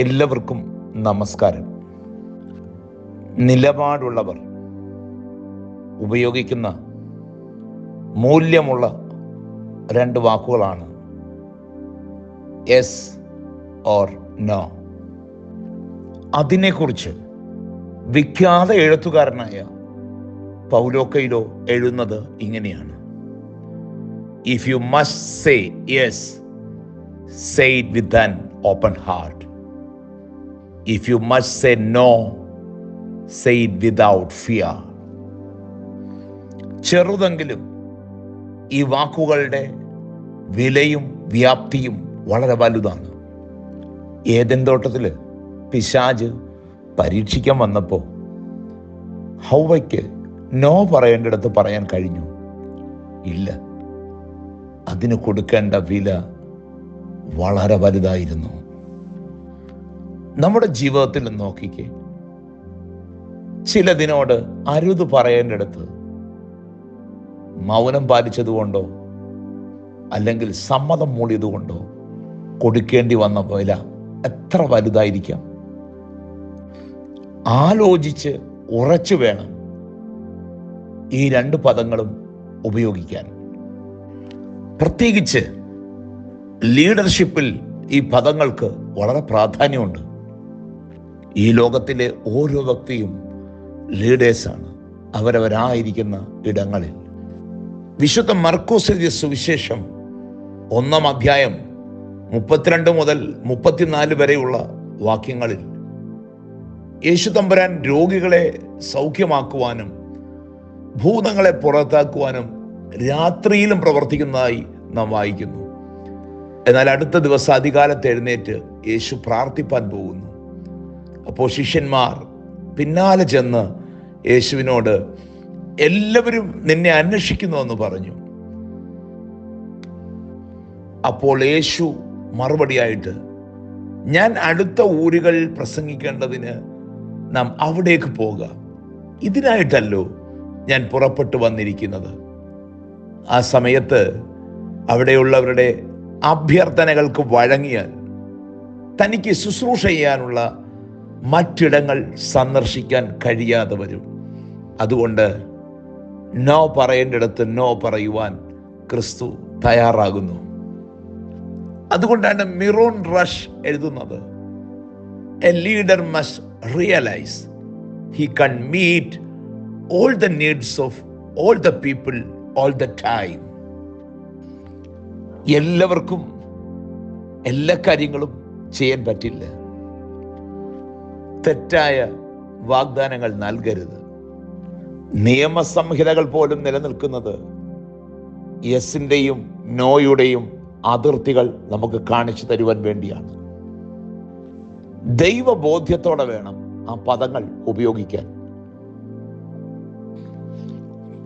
എല്ലാവർക്കും നമസ്കാരം. നിലപാടുള്ളവർ ഉപയോഗിക്കുന്ന മൂല്യമുള്ള രണ്ട് വാക്കുകളാണ് എസ് ഓർ നോ. അതിനെക്കുറിച്ച് വിഖ്യാത എഴുത്തുകാരനായ പൗലോക്കയിലോ എഴുതുന്നത് ഇങ്ങനെയാണ്. If you must say yes say it with an open heart if you must say no, say it without fear. ചെറുതെങ്കിലും ഈ വാക്കുകളുടെ വിലയും വ്യാപ്തിയും വളരെ വലുതാണ്. ഏതൻ തോട്ടത്തിൽ പിശാജ് പരീക്ഷിക്കാൻ വന്നപ്പോൾ ഹൗവയ്ക്ക് നോ പറയേണ്ടിടത്ത് പറയാൻ കഴിഞ്ഞു. ഇല്ല. അതിന് കൊടുക്കേണ്ട വില വളരെ വലുതായിരുന്നു. നമ്മുടെ ജീവിതത്തിൽ നോക്കിക്കേ. ചിലതിനോട് അരുത് പറയേണ്ടടുത്ത് മൗനം പാലിച്ചതുകൊണ്ടോ അല്ലെങ്കിൽ സമ്മതം മൂടിയതുകൊണ്ടോ കൊടുക്കേണ്ടി വന്ന വില എത്ര വലുതായിരിക്കാം? ആലോചിച്ച് ഉറച്ചു വേണം ഈ രണ്ട് പദങ്ങളും ഉപയോഗിക്കാൻ. പ്രത്യേകിച്ച് ലീഡർഷിപ്പിൽ ഈ പദങ്ങൾക്ക് വളരെ പ്രാധാന്യമുണ്ട്. ഈ ലോകത്തിലെ ഓരോ വ്യക്തിയും ലീഡേഴ്സാണ്. അവരവരായിരിക്കുന്ന ഇടങ്ങളിൽ. വിശുദ്ധ മർക്കോസ് എഴുതിയ സുവിശേഷം ഒന്നാം അധ്യായം മുപ്പത്തിരണ്ട് മുതൽ മുപ്പത്തിനാല് വരെയുള്ള വാക്യങ്ങളിൽ യേശു തമ്പുരാൻ രോഗികളെ സൗഖ്യമാക്കുവാനും ഭൂതങ്ങളെ പുറത്താക്കുവാനും രാത്രിയിലും പ്രവർത്തിക്കുന്നതായി നാം വായിക്കുന്നു. എന്നാൽ അടുത്ത ദിവസം അധികാലത്ത് എഴുന്നേറ്റ് യേശു പ്രാർത്ഥിപ്പാൻ പോകുന്നു. അപ്പോൾ ശിഷ്യന്മാർ പിന്നാലെ ചെന്ന് യേശുവിനോട് എല്ലാവരും നിന്നെ അന്വേഷിക്കുന്നു എന്ന് പറഞ്ഞു. അപ്പോൾ യേശു മറുപടിയായിട്ട് ഞാൻ അടുത്ത ഊരുകൾ പ്രസംഗിക്കേണ്ടതിന് നാം അവിടേക്ക് പോകുക ഇതിനായിട്ടല്ലോ ഞാൻ പുറപ്പെട്ടു വന്നിരിക്കുന്നത്. ആ സമയത്ത് അവിടെയുള്ളവരുടെ അഭ്യർത്ഥനകൾക്ക് വഴങ്ങിയാൽ തനിക്ക് ശുശ്രൂഷ ചെയ്യാനുള്ള മറ്റിടങ്ങൾ സന്ദർശിക്കാൻ കഴിയാതെ വരും. അതുകൊണ്ട് നോ പറയേണ്ടിടത്ത് നോ പറയുവാൻ ക്രിസ്തു തയ്യാറാകുന്നു. അതുകൊണ്ടാണ് മിറോൺ റഷ് എഴുതുന്നത്. A leader must realise. He can meet all the needs of all the people all the time. എല്ലാവർക്കും എല്ലാ കാര്യങ്ങളും ചെയ്യാൻ പറ്റില്ല. തെറ്റായ വാഗ്ദാനങ്ങൾ നൽകരുത്. നിയമസംഹിതകൾ പോലും നിലനിൽക്കുന്നത് യെസിന്റെയും നോയുടെയും അതിർത്തികൾ നമുക്ക് കാണിച്ചു തരുവാൻ വേണ്ടിയാണ്. ദൈവബോധ്യത്തോടെ വേണം ആ പദങ്ങൾ ഉപയോഗിക്കാൻ.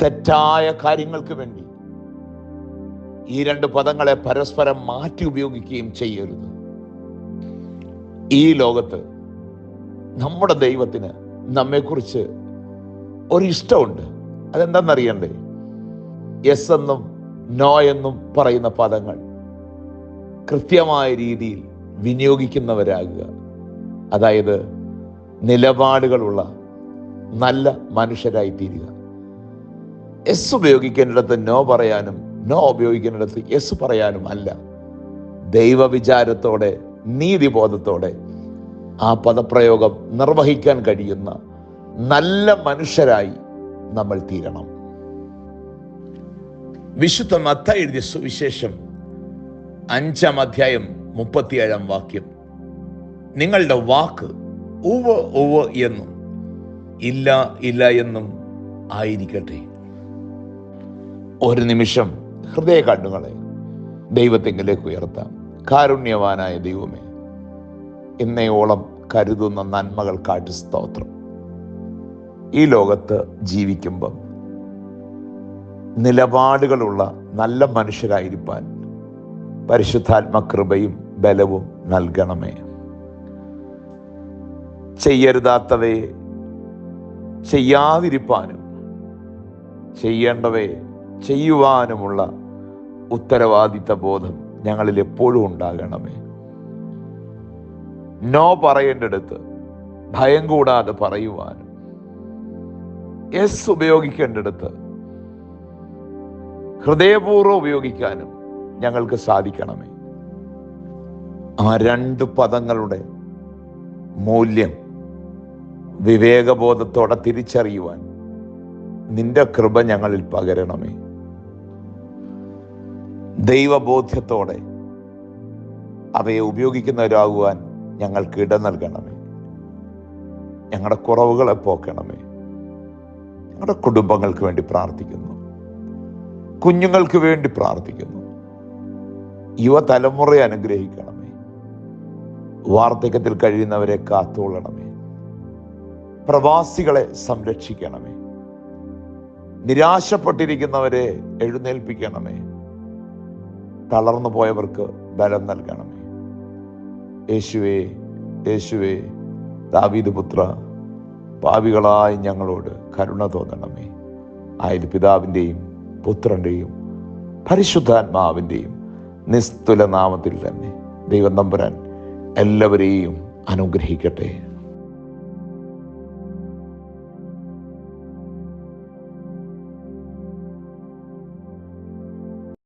തെറ്റായ കാര്യങ്ങൾക്ക് വേണ്ടി ഈ രണ്ട് പദങ്ങളെ പരസ്പരം മാറ്റി ഉപയോഗിക്കുകയും ചെയ്യരുത്. ഈ ലോകത്ത് നമ്മുടെ ദൈവത്തിന് നമ്മെക്കുറിച്ച് ഒരു ഇഷ്ടമുണ്ട് അതെന്താണെന്നറിയണ്ടേ? യെസ് എന്നും നോ എന്നും പറയുന്ന പദങ്ങൾ കൃത്യമായ രീതിയിൽ വിനിയോഗിക്കുന്നവരാകുക. അതായത് നിലപാടുകളുള്ള നല്ല മനുഷ്യരായി തീരുക എസ് ഉപയോഗിക്കേണ്ടിടത്ത് നോ പറയാനും നോ ഉപയോഗിക്കേണ്ടിടത്ത് എസ് പറയാനും അല്ല. ദൈവവിചാരത്തോടെ നീതിബോധത്തോടെ ആ പദപ്രയോഗം നിർവഹിക്കാൻ കഴിയുന്ന നല്ല മനുഷ്യരായി നമ്മൾ തീരണം. വിശുദ്ധ മത്ത എഴുതിയ സുവിശേഷം അഞ്ചാം അധ്യായം മുപ്പത്തിയേഴാം വാക്യം. നിങ്ങളുടെ വാക്ക് ഉവ് ഉവ് എന്നും ഇല്ല ഇല്ല എന്നും ആയിരിക്കട്ടെ. ഒരു നിമിഷം ഹൃദയ കണ്ണുകളെ ദൈവത്തെങ്കിലേക്ക് ഉയർത്താം. കാരുണ്യവാനായ ദൈവമേ ഇന്നയോളം കരുതുന്ന നന്മകൾക്കായിട്ട് സ്തോത്രം. ഈ ലോകത്ത് ജീവിക്കുമ്പം നിലപാടുകളുള്ള നല്ല മനുഷ്യരായിരിക്കാൻ പരിശുദ്ധാത്മകൃപയും ബലവും നൽകണമേ. ചെയ്യരുതാത്തവയെ ചെയ്യാതിരിപ്പാനും ചെയ്യേണ്ടവയെ ചെയ്യുവാനുമുള്ള ഉത്തരവാദിത്ത ബോധം ഞങ്ങളിൽ എപ്പോഴും ഉണ്ടാകണമേ. നോ പറയേണ്ടടുത്ത് ഭയം കൂടാതെ പറയുവാനും. എസ് ഉപയോഗിക്കേണ്ടടുത്ത് ഹൃദയപൂർവം ഉപയോഗിക്കാനും ഞങ്ങൾക്ക് സാധിക്കണമേ. ആ രണ്ട് പദങ്ങളുടെ മൂല്യം വിവേകബോധത്തോടെ തിരിച്ചറിയുവാൻ നിന്റെ കൃപ ഞങ്ങളിൽ പകരണമേ. ദൈവബോധ്യത്തോടെ അവയെ ഉപയോഗിക്കുന്നവരാകുവാൻ ഞങ്ങൾക്ക് ഇട നൽകണമേ. ഞങ്ങളുടെ കുറവുകളെ പോക്കണമേ. ഞങ്ങളുടെ കുടുംബങ്ങൾക്ക് വേണ്ടി പ്രാർത്ഥിക്കുന്നു. കുഞ്ഞുങ്ങൾക്ക് വേണ്ടി പ്രാർത്ഥിക്കുന്നു. യുവതലമുറയെ അനുഗ്രഹിക്കണമേ. വാർദ്ധക്യത്തിൽ കഴിയുന്നവരെ കാത്തുകൊള്ളണമേ. പ്രവാസികളെ സംരക്ഷിക്കണമേ. നിരാശപ്പെട്ടിരിക്കുന്നവരെ എഴുന്നേൽപ്പിക്കണമേ. തളർന്നു പോയവർക്ക് ബലം നൽകണമേ. യേശുവേ യേശുവേ ദാവീദ് പുത്ര പാവികളായ ഞങ്ങളോട് കരുണ തോന്നണമേ. ആയത് പിതാവിന്റെയും പുത്രന്റെയും പരിശുദ്ധാത്മാവിന്റെയും നിസ്തുല നാമത്തിൽ തന്നെ ദൈവം നമ്പുരാൻ എല്ലാവരെയും അനുഗ്രഹിക്കട്ടെ.